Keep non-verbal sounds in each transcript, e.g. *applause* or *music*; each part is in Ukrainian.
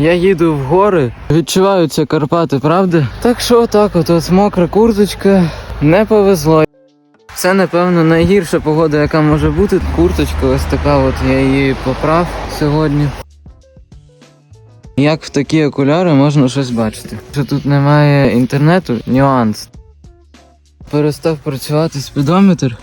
Я їду в гори, відчуваються Карпати, правда? Так що так, от, от мокра курточка, не повезло. Це, напевно, найгірша погода, яка може бути. Курточка ось така, от я її поправ сьогодні. Як в такі окуляри можна щось бачити? Що тут немає інтернету, нюанс. Перестав працювати спідометр.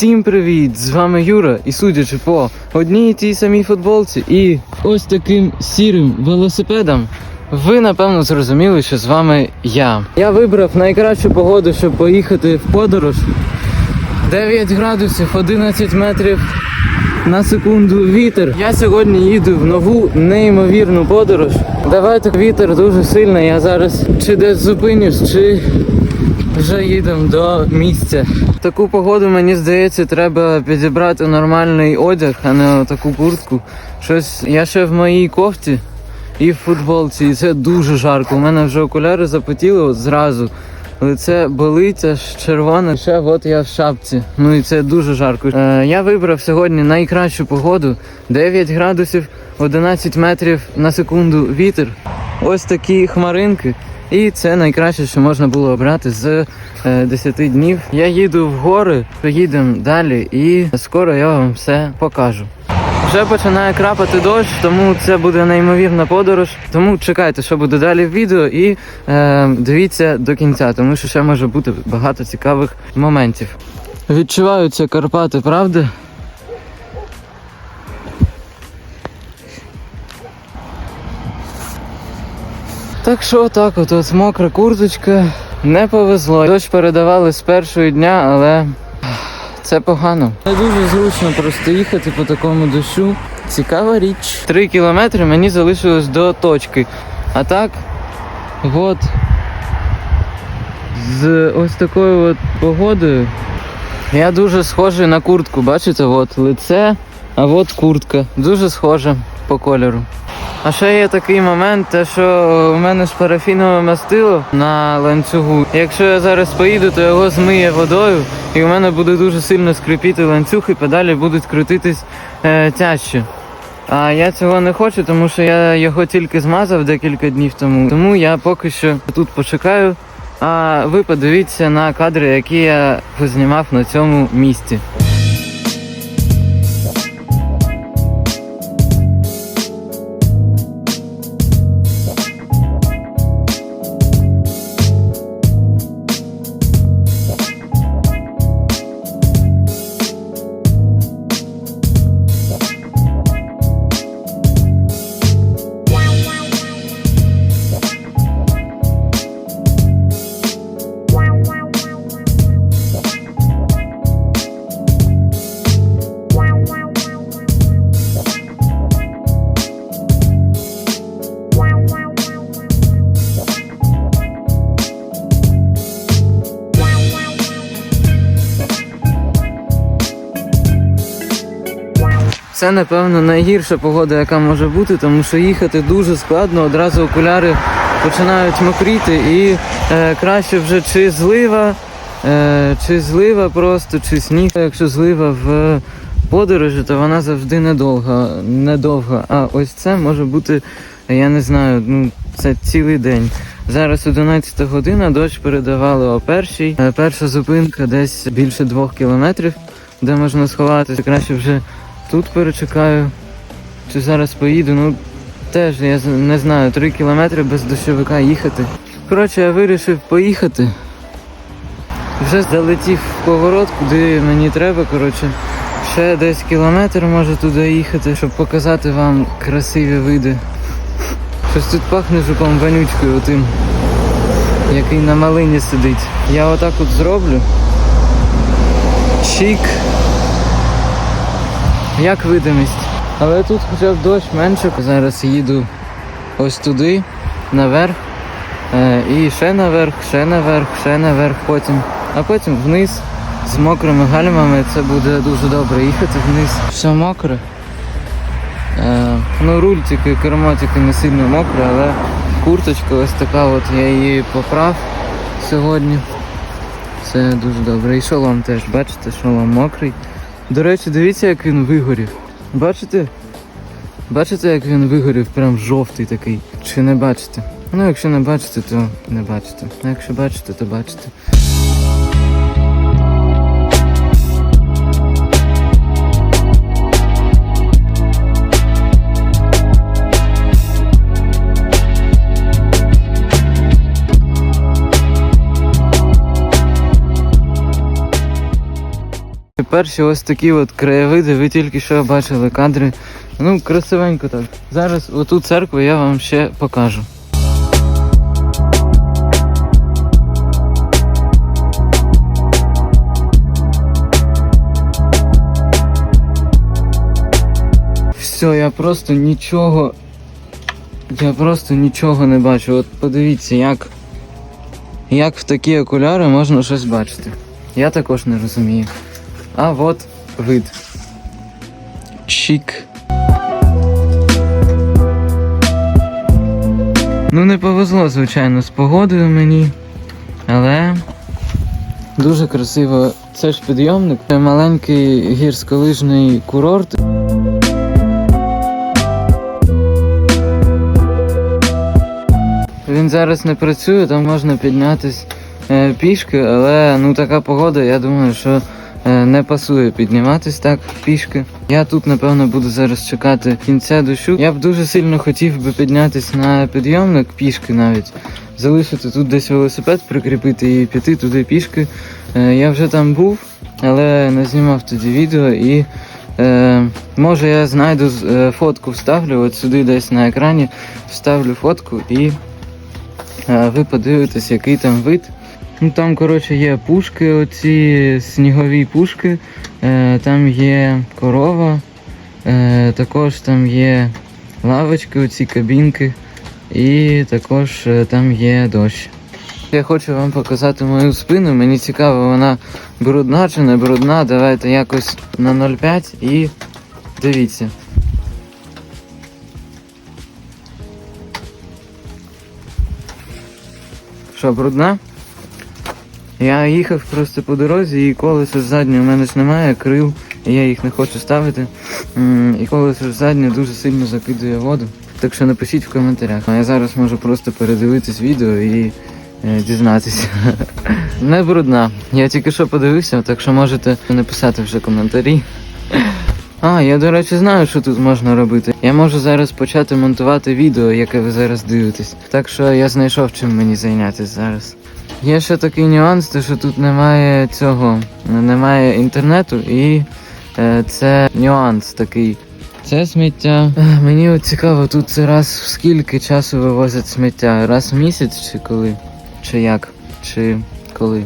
Всім привіт! З вами Юра, і судячи по одній і тій самій футболці і ось таким сірим велосипедом, ви напевно зрозуміли, що з вами я. Я вибрав найкращу погоду, щоб поїхати в подорож. 9 градусів, 11 метрів на секунду вітер. Я сьогодні їду в нову неймовірну подорож. Давайте вітер дуже сильний. Я зараз чи десь зупинюсь, чи вже їдемо до місця. В таку погоду, мені здається, треба підібрати нормальний одяг, а не таку куртку. Щось я ще в моїй кофті і в футболці, і це дуже жарко. У мене вже окуляри запотіли от зразу. Лице болить аж червоне. Ще от я в шапці. Ну і це дуже жарко. Е, я вибрав сьогодні найкращу погоду: 9 градусів, 11 метрів на секунду вітер. Ось такі хмаринки. І це найкраще, що можна було обрати з е, 10 днів. Я їду в гори, поїдемо далі, і скоро я вам все покажу. Вже починає крапати дощ, тому це буде неймовірна подорож. Тому чекайте, що буде далі в відео, і е, дивіться до кінця, тому що ще може бути багато цікавих моментів. Відчуваються Карпати, правда? Так що так, от, мокра курточка. Не повезло. Дощ передавали з першого дня, але це погано. Не дуже зручно просто їхати по такому дощу. Цікава річ. Три кілометри мені залишилось до точки. А так, от з ось такою от погодою. Я дуже схожий на куртку, бачите, от лице, а от куртка. Дуже схожа по кольору. А ще є такий момент, те, що у мене ж парафінове мастило на ланцюгу. Якщо я зараз поїду, то його змиє водою, і у мене буде дуже сильно скрипіти ланцюг, і педалі будуть крутитись е, тяжче. А я цього не хочу, тому що я його тільки змазав декілька днів тому. Тому я поки що тут почекаю. А ви подивіться на кадри, які я познімав на цьому місці. Це, напевно, найгірша погода, яка може бути, тому що їхати дуже складно, одразу окуляри починають мокріти і е, краще вже чи злива, е, чи злива просто, чи сніг. Якщо злива в подорожі, то вона завжди недовга, недовга. А ось це може бути, я не знаю, ну це цілий день. Зараз 11 година, дощ передавали о першій. Е, Перша зупинка десь більше двох кілометрів, де можна сховатися. Краще вже тут перечекаю. Чи зараз поїду, ну теж я не знаю, 3 кілометри без дощовика їхати. Коротше, я вирішив поїхати. Вже залетів в поворот, куди мені треба, коротше. Ще десь кілометр може туди їхати, щоб показати вам красиві види. Щось тут пахне жуком вонючкою отим, який на малині сидить. Я отак от зроблю. Чик. Як видимість. Але тут хоча б дощ менше. Зараз їду ось туди. наверх. Е, і ще наверх, ще наверх, ще наверх потім. А потім вниз з мокрими гальмами. Це буде дуже добре їхати вниз. Все мокре. Е, ну, руль тільки, кермо тільки не сильно мокре, але курточка ось така, от я її поправ сьогодні. Це дуже добре. І шолом теж, бачите, шолом мокрий. До речі, дивіться, як він вигорів. Бачите? Бачите, як він вигорів, прям жовтий такий. Чи не бачите? Ну, якщо не бачите, то не бачите. А якщо бачите, то бачите. Перші ось такі от краєвиди, ви тільки що бачили кадри. Ну, красивенько так. Зараз оту церкву я вам ще покажу. Все, я просто нічого. Я просто нічого не бачу. От подивіться, як, як в такі окуляри можна щось бачити. Я також не розумію. А от вид. Чик. Ну, не повезло, звичайно, з погодою мені. Але дуже красиво. Це ж підйомник. Це маленький гірськолижний курорт. Він зараз не працює, там можна піднятись е, пішки, але ну така погода, я думаю, що не пасує підніматись так пішки. Я тут, напевно, буду зараз чекати кінця дощу. Я б дуже сильно хотів би піднятись на підйомник пішки навіть. Залишити тут десь велосипед, прикріпити і піти туди пішки. Е, я вже там був, але не знімав тоді відео і. Е, може я знайду е, фотку вставлю, от сюди десь на екрані вставлю фотку і е, ви подивитесь, який там вид. Ну там, коротше, є пушки, оці снігові пушки, е, там є корова, е, також там є лавочки, оці кабінки, і також е, там є дощ. Я хочу вам показати мою спину. Мені цікаво, вона брудна чи не брудна. Давайте якось на 0,5 і дивіться. Що, брудна? Я їхав просто по дорозі і колесо заднє у мене ж немає, крил, і я їх не хочу ставити. І колесо заднє дуже сильно закидує воду. Так що напишіть в коментарях. А я зараз можу просто передивитись відео і е, дізнатися. *laughs* Не брудна. Я тільки що подивився, так що можете написати вже коментарі. *laughs* А, я, до речі, знаю, що тут можна робити. Я можу зараз почати монтувати відео, яке ви зараз дивитесь. Так що я знайшов чим мені зайнятися зараз. Є ще такий нюанс, те, що тут немає цього, немає інтернету, і е, це нюанс такий. Це сміття. Ех, Мені от цікаво, тут це раз в скільки часу вивозять сміття? Раз в місяць чи коли? Чи як? Чи коли?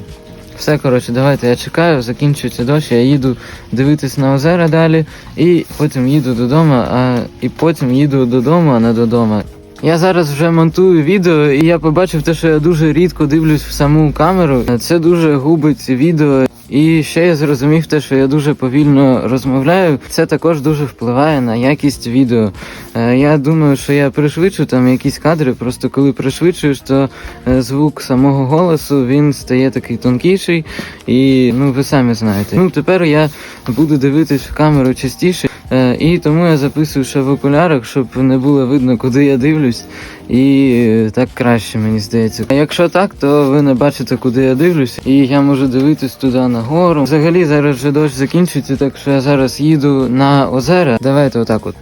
Все, коротше, давайте я чекаю, закінчується дощ, я їду дивитись на озера далі, і потім їду додому, а і потім їду додому, а не додому. Я зараз вже монтую відео, і я побачив те, що я дуже рідко дивлюсь в саму камеру. Це дуже губить відео. І ще я зрозумів те, що я дуже повільно розмовляю. Це також дуже впливає на якість відео. Е, Я думаю, що я пришвидшу там якісь кадри. Просто коли пришвидшуєш, то е, звук самого голосу він стає такий тонкіший, і ну ви самі знаєте. Ну тепер я буду дивитись в камеру частіше. Е, І тому я записую ще в окулярах, щоб не було видно, куди я дивлюсь, і е, так краще мені здається. А якщо так, то ви не бачите, куди я дивлюсь, і я можу дивитись туди нагору. Взагалі зараз вже дощ закінчується, так що я зараз їду на озера. Давайте отак от.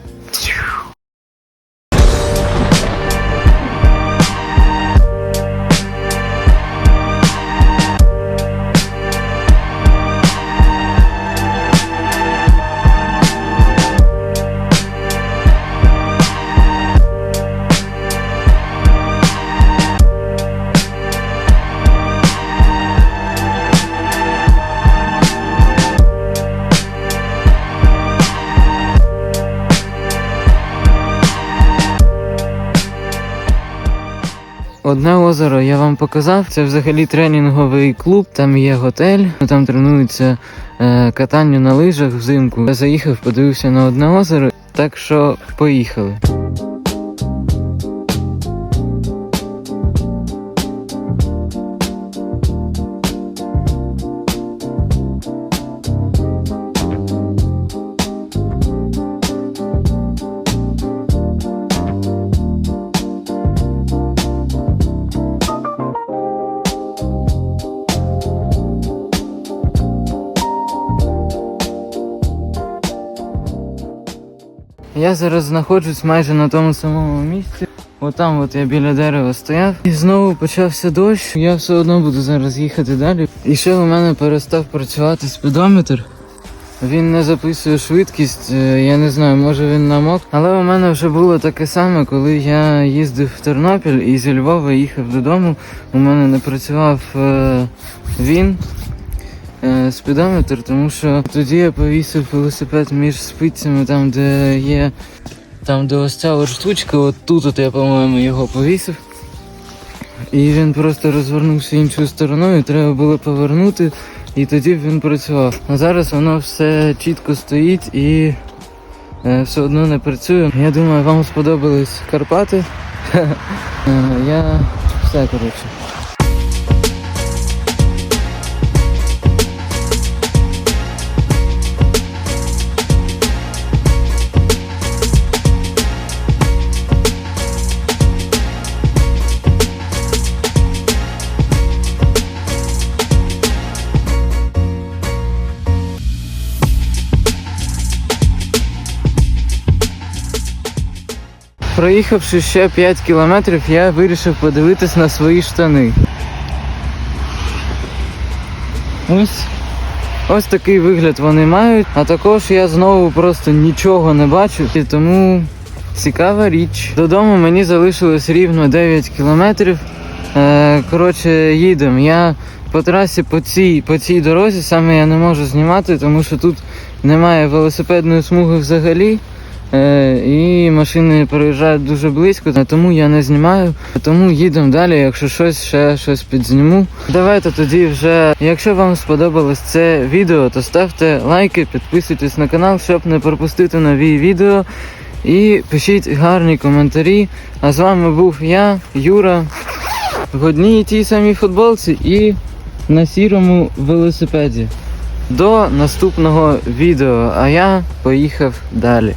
Одне озеро я вам показав. Це взагалі тренінговий клуб. Там є готель, там тренуються е, катанню на лижах взимку. Я заїхав, подивився на одне озеро. Так що поїхали. Я зараз знаходжусь майже на тому самому місці. Отам от я біля дерева стояв. І знову почався дощ. Я все одно буду зараз їхати далі. І ще у мене перестав працювати спідометр. Він не записує швидкість, е, я не знаю, може він намок. Але у мене вже було таке саме, коли я їздив в Тернопіль і зі Львова їхав додому. У мене не працював е, він е, спідометр, тому що тоді я повісив велосипед між спицями, там де є. Там, де ось ця штучка, от тут от я, по-моєму, його повісив. І він просто розвернувся іншою стороною, треба було повернути, і тоді він працював. А зараз воно все чітко стоїть і е, все одно не працює. Я думаю, вам сподобались Карпати. *laughs* Е, Я все коротше. Проїхавши ще 5 кілометрів, я вирішив подивитись на свої штани. Ось. Ось такий вигляд вони мають. А також я знову просто нічого не бачу. І тому цікава річ. Додому мені залишилось рівно 9 кілометрів. Е, коротше, їдемо. Я по трасі по цій, по цій дорозі саме я не можу знімати, тому що тут немає велосипедної смуги взагалі. Е, і машини проїжджають дуже близько, тому я не знімаю. Тому їдемо далі, якщо щось, ще щось підзніму. Давайте тоді вже, якщо вам сподобалось це відео, то ставте лайки, підписуйтесь на канал, щоб не пропустити нові відео. І пишіть гарні коментарі. А з вами був я, Юра, в одній і тій самій футболці і на сірому велосипеді. До наступного відео, а я поїхав далі.